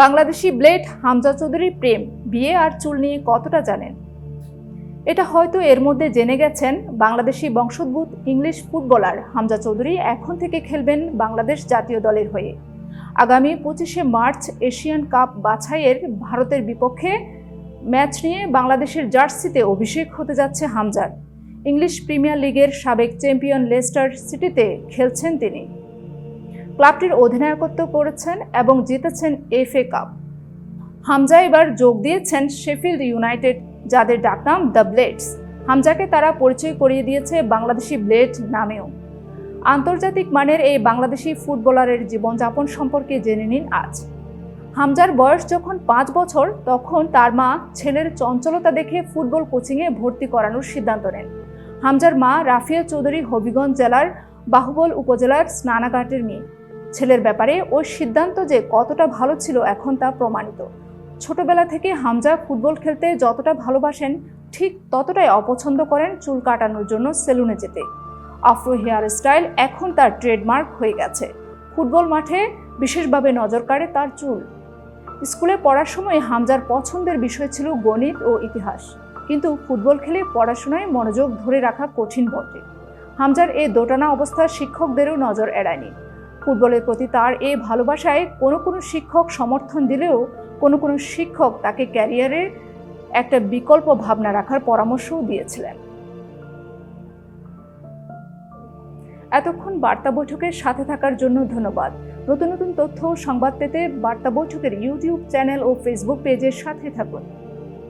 Bangladeshi blade Hamza চৌধুরীর প্রেম, বিয়ে আর চুল নিয়ে কতটা জানেন? এটা হয়তো এর মধ্যে জেনে গেছেন বাংলাদেশি বংশোদ্ভূত ইংলিশ ফুটবলার হামজা চৌধুরী এখন থেকে খেলবেন বাংলাদেশ জাতীয় দলের হয়ে। আগামী পঁচিশে মার্চ এশিয়ান কাপ বাছাইয়ের ভারতের বিপক্ষে ম্যাচ নিয়ে বাংলাদেশের জার্সিতে অভিষেক হতে যাচ্ছে হামজার। ইংলিশ প্রিমিয়ার লিগের সাবেক চ্যাম্পিয়ন লেস্টার সিটিতে খেলছেন তিনি। ক্লাবটির অধিনায়কত্ব করেছেন এবং জিতেছেন এফএ কাপ। হামজা এবার যোগ দিয়েছেন শেফিল্ড ইউনাইটেড, যাদের ডাকনাম দ্য ব্লেডস। হামজাকে তারা পরিচয় করিয়ে দিয়েছে বাংলাদেশি ব্লেড নামেও। আন্তর্জাতিক মানের এই বাংলাদেশি ফুটবলারের জীবনযাপন সম্পর্কে জেনে নিন আজ। হামজার বয়স যখন পাঁচ বছর, তখন তার মা ছেলের চঞ্চলতা দেখে ফুটবল কোচিংয়ে ভর্তি করানোর সিদ্ধান্ত নেন। হামজার মা রাফিয়া চৌধুরী হবিগঞ্জ জেলার বাহুবল উপজেলার স্নানাঘাটের মেয়ে। ছেলের ব্যাপারে ওই সিদ্ধান্ত যে কতটা ভালো ছিল এখন তা প্রমাণিত। ছোটবেলা থেকে হামজা ফুটবল খেলতে যতটা ভালোবাসেন, ঠিক ততটাই অপছন্দ করেন চুল কাটানোর জন্য সেলুনে যেতে। আফ্রো হেয়ার স্টাইল এখন তার ট্রেডমার্ক হয়ে গেছে। ফুটবল মাঠে বিশেষভাবে নজর কাড়ে তার চুল। স্কুলে পড়ার সময় হামজার পছন্দের বিষয় ছিল গণিত ও ইতিহাস। কিন্তু ফুটবল খেলে পড়াশোনায় মনোযোগ ধরে রাখা কঠিন বটে। হামজার এই দোটানা অবস্থা শিক্ষকদেরও নজর এড়ায়নি। ফুটবলের প্রতি তার এই ভালোবাসায় কোনো কোনো শিক্ষক সমর্থন দিলেও কোনো কোনো শিক্ষক তাকে ক্যারিয়ারে একটা বিকল্প ভাবনা রাখার পরামর্শও দিয়েছিলেন। এতক্ষণ বার্তা বৈঠকের সাথে থাকার জন্য ধন্যবাদ। নতুন নতুন তথ্য সংবাদ পেতে বার্তা বৈঠকের ইউটিউব চ্যানেল ও ফেসবুক পেজের সাথে থাকুন।